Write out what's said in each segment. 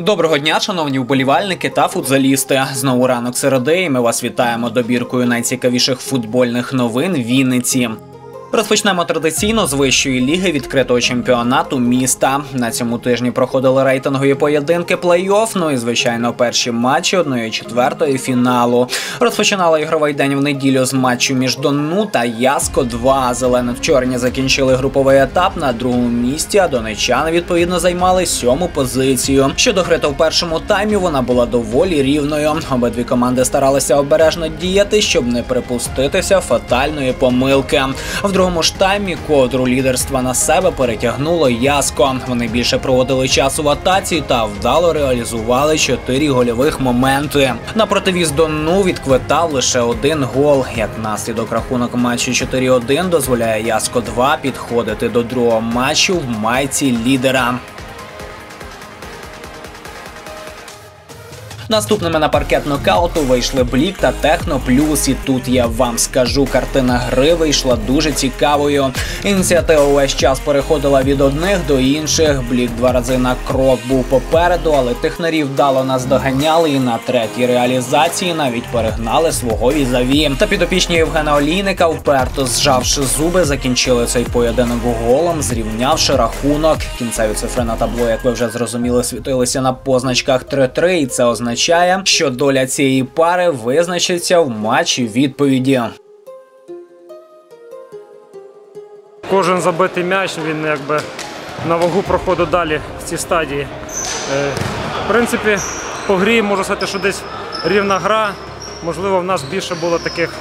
Доброго дня, шановні вболівальники та футзалісти. Знову ранок середи. і Ми вас вітаємо добіркою найцікавіших футбольних новин Вінниці. Розпочнемо традиційно з вищої ліги відкритого чемпіонату міста. На цьому тижні проходили рейтингові поєдинки плей-офф, Ну і звичайно, перші матчі одної четвертої фіналу. Розпочинала ігровий день в неділю з матчу між Донну та Яско. 2 зелено чорні закінчили груповий етап на другому місці. А донечани відповідно займали сьому позицію. Щодо гри то в першому таймі вона була доволі рівною. Обидві команди старалися обережно діяти, щоб не припуститися фатальної помилки. В другому ж таймі ковдру лідерства на себе перетягнуло яско. Вони більше проводили часу в атаці та вдало реалізували чотири гольових моменти. На противіз Дону відквитав лише один гол. Як наслідок рахунок матчу 4-1 дозволяє Яско 2 підходити до другого матчу в майці лідера. Наступними на паркет нокауту вийшли Блік та Техно Плюс. І тут я вам скажу, картина гри вийшла дуже цікавою. Ініціатива увесь час переходила від одних до інших. Блік два рази на крок був попереду, але технарі вдало нас доганяли і на третій реалізації навіть перегнали свого візаві. Та підопічні Євгена Олійника, вперто зжавши зуби, закінчили цей поєдинок голом, зрівнявши рахунок. Кінцеві цифри на табло, як ви вже зрозуміли, світилися на позначках 3-3, і це означає означає, що доля цієї пари визначиться в матчі відповіді. Кожен забитий м'яч він якби на вагу проходу далі в цій стадії. Е, в принципі, по грі можу сказати, що десь рівна гра. Можливо, в нас більше було таких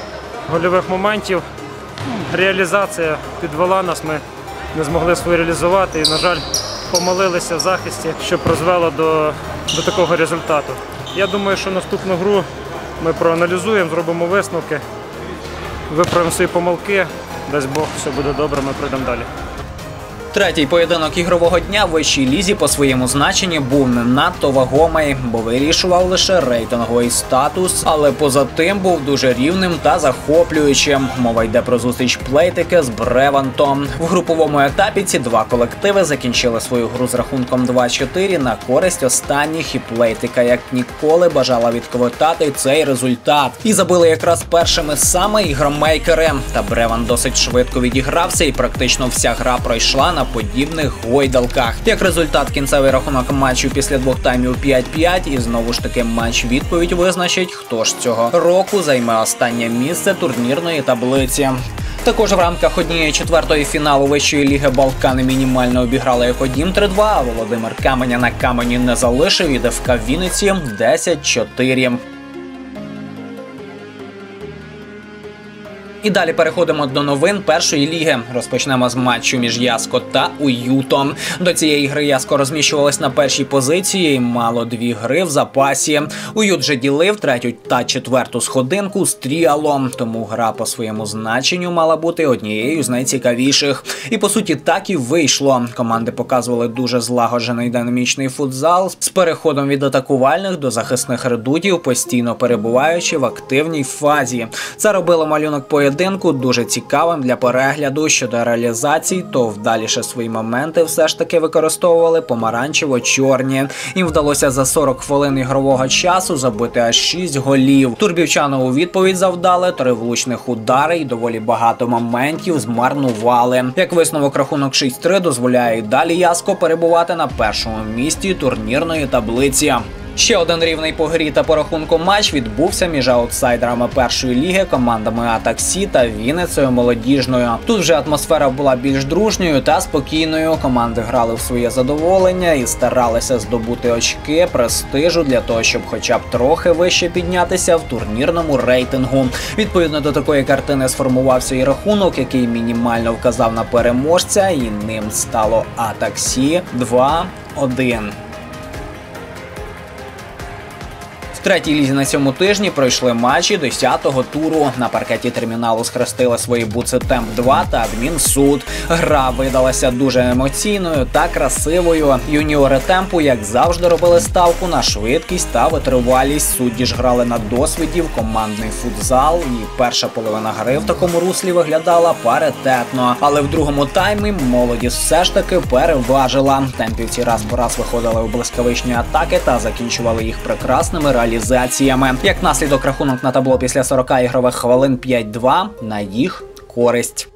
гольових моментів. Реалізація підвела нас, ми не змогли свою реалізувати і, на жаль, помолилися в захисті, що призвело до, до такого результату. Я думаю, що наступну гру ми проаналізуємо, зробимо висновки, виправимо свої помилки. Дасть Бог, все буде добре, ми пройдемо далі. Третій поєдинок ігрового дня в вищій лізі по своєму значенні був не надто вагомий, бо вирішував лише рейтинговий статус, але поза тим був дуже рівним та захоплюючим. Мова йде про зустріч плейтики з Бревантом. В груповому етапі ці два колективи закінчили свою гру з рахунком 2-4 на користь останніх, і плейтика як ніколи бажала відквитати цей результат. І забили якраз першими саме ігромейкери. Та Бреван досить швидко відігрався, і практично вся гра пройшла на подібних гойдалках. Як результат, кінцевий рахунок матчу після двох таймів 5-5 і знову ж таки матч відповідь визначить, хто ж цього року займе останнє місце турнірної таблиці. Також в рамках однієї четвертої фіналу вищої ліги Балкани мінімально обіграли Екодім 3-2, а Володимир Каменя на камені не залишив і ДФК Вінниці 10-4. І далі переходимо до новин першої ліги. Розпочнемо з матчу між Яско та Уютом. До цієї гри Яско розміщувалась на першій позиції мало дві гри в запасі. Уют же ділив третю та четверту сходинку з тріалом. Тому гра по своєму значенню мала бути однією з найцікавіших. І по суті так і вийшло. Команди показували дуже злагоджений динамічний футзал з переходом від атакувальних до захисних редутів, постійно перебуваючи в активній фазі. Це робило малюнок поєдинку поєдинку дуже цікавим для перегляду щодо реалізацій, то вдаліше свої моменти все ж таки використовували помаранчево-чорні. Їм вдалося за 40 хвилин ігрового часу забити аж 6 голів. Турбівчано у відповідь завдали три влучних удари і доволі багато моментів змарнували. Як висновок рахунок 6-3 дозволяє і далі яско перебувати на першому місці турнірної таблиці. Ще один рівний по грі та по рахунку матч відбувся між аутсайдерами першої ліги, командами Атаксі та Вінницею молодіжною. Тут вже атмосфера була більш дружньою та спокійною. Команди грали в своє задоволення і старалися здобути очки престижу для того, щоб, хоча б трохи вище піднятися в турнірному рейтингу. Відповідно до такої картини сформувався і рахунок, який мінімально вказав на переможця, і ним стало Атаксі 2-1. Третій лізі на цьому тижні пройшли матчі 10-го туру. На паркеті терміналу схрестили свої буци Темп 2 та Адмінсуд. Гра видалася дуже емоційною та красивою. Юніори темпу, як завжди, робили ставку на швидкість та витривалість. Судді ж грали на досвіді в командний футзал. І перша половина гри в такому руслі виглядала паритетно. Але в другому таймі молодість все ж таки переважила. Темпівці раз по раз виходили у блискавичні атаки та закінчували їх прекрасними реалізаціями. Як наслідок рахунок на табло після 40 ігрових хвилин 5-2 на їх користь.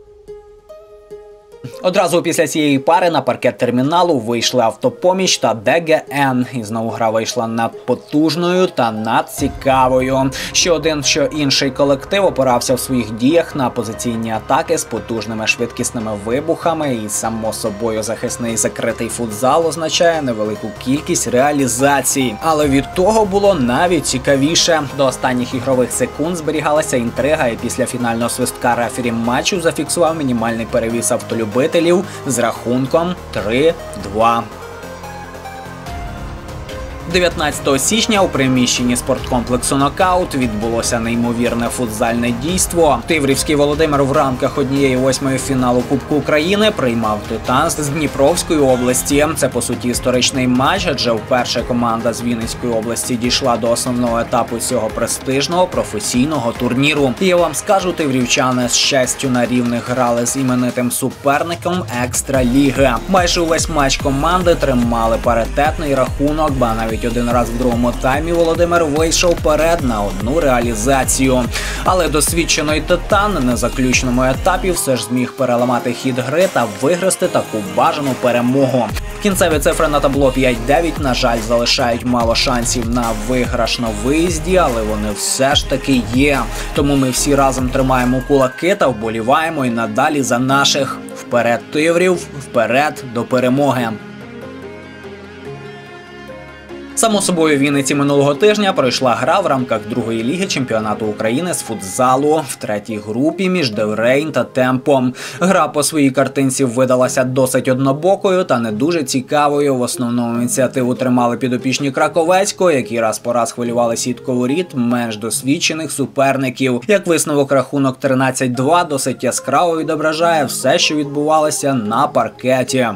Одразу після цієї пари на паркет терміналу вийшли автопоміч та ДГН. І знову гра вийшла надпотужною та надцікавою. Що один, що інший колектив опирався в своїх діях на позиційні атаки з потужними швидкісними вибухами. І само собою захисний закритий футзал означає невелику кількість реалізацій. Але від того було навіть цікавіше. До останніх ігрових секунд зберігалася інтрига, і після фінального свистка рефері матчу зафіксував мінімальний перевіс автолюбителів з рахунком 3-2. 19 січня у приміщенні спорткомплексу Нокаут відбулося неймовірне футзальне дійство. Тиврівський Володимир в рамках однієї восьмої фіналу Кубку України приймав титанс з Дніпровської області. Це по суті історичний матч, адже вперше команда з Вінницької області дійшла до основного етапу цього престижного професійного турніру. Я вам скажу, тиврівчани з щастю на рівних грали з іменитим суперником екстра ліги. Майже увесь матч команди тримали паритетний рахунок, ба навіть навіть один раз в другому таймі Володимир вийшов вперед на одну реалізацію. Але досвідчений титан на заключному етапі все ж зміг переламати хід гри та виграти таку бажану перемогу. Кінцеві цифри на табло 5-9, на жаль, залишають мало шансів на виграш на виїзді, але вони все ж таки є. Тому ми всі разом тримаємо кулаки та вболіваємо і надалі за наших. Вперед тиврів, вперед до перемоги. Само собою, в Вінниці минулого тижня пройшла гра в рамках другої ліги чемпіонату України з футзалу в третій групі між Деврейн та Темпом. Гра по своїй картинці видалася досить однобокою та не дуже цікавою. В основному ініціативу тримали підопічні Краковецького, які раз по раз хвилювали сітку воріт менш досвідчених суперників. Як висновок рахунок 13-2 досить яскраво відображає все, що відбувалося на паркеті.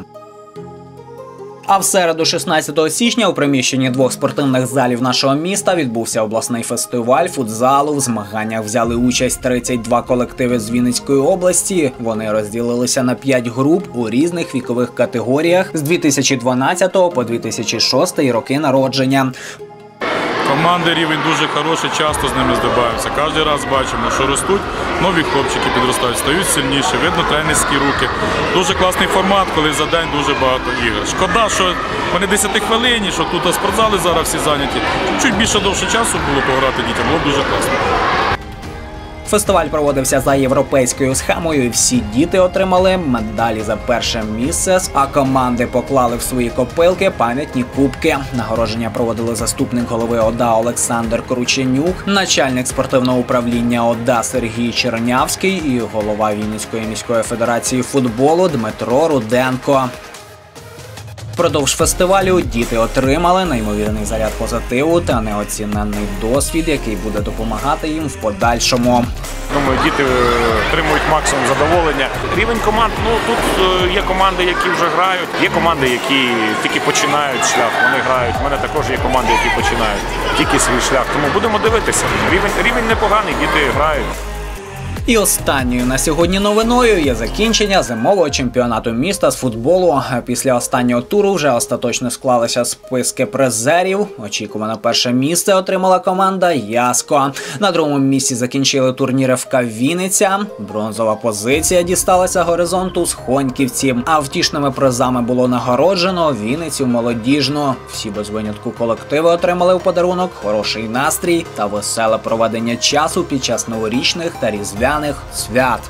А в середу, 16 січня, у приміщенні двох спортивних залів нашого міста відбувся обласний фестиваль футзалу. В змаганнях взяли участь 32 колективи з Вінницької області. Вони розділилися на 5 груп у різних вікових категоріях з 2012 по 2006 роки народження. Команди рівень дуже хороший, часто з ними здобаємося. Кожен раз бачимо, що ростуть, нові хлопчики підростають, стають сильніші, видно тренерські руки. Дуже класний формат, коли за день дуже багато ігор. Шкода, що вони 10 хвилині, що тут спортзали зараз всі зайняті. Чуть більше довше часу було пограти дітям, було дуже класно. Фестиваль проводився за європейською схемою. і Всі діти отримали медалі за перше місце. А команди поклали в свої копилки пам'ятні кубки. Нагородження проводили заступник голови ОДА Олександр Крученюк, начальник спортивного управління ОДА Сергій Чернявський і голова Вінницької міської федерації футболу Дмитро Руденко. Впродовж фестивалю діти отримали неймовірний заряд позитиву та неоціненний досвід, який буде допомагати їм в подальшому. Думаю, діти е, отримують максимум задоволення. Рівень команд, ну тут е, є команди, які вже грають, є команди, які тільки починають шлях. Вони грають. У мене також є команди, які починають тільки свій шлях. Тому будемо дивитися. Рівень рівень непоганий, діти грають. І останньою на сьогодні новиною є закінчення зимового чемпіонату міста з футболу. Після останнього туру вже остаточно склалися списки призерів. Очікуване перше місце отримала команда Яско. На другому місці закінчили турніри ФК Вінниця. Бронзова позиція дісталася горизонту з Хоньківці. А втішними призами було нагороджено Вінницю молодіжну. Всі без винятку колективи отримали в подарунок хороший настрій та веселе проведення часу під час новорічних та різдвяних свят.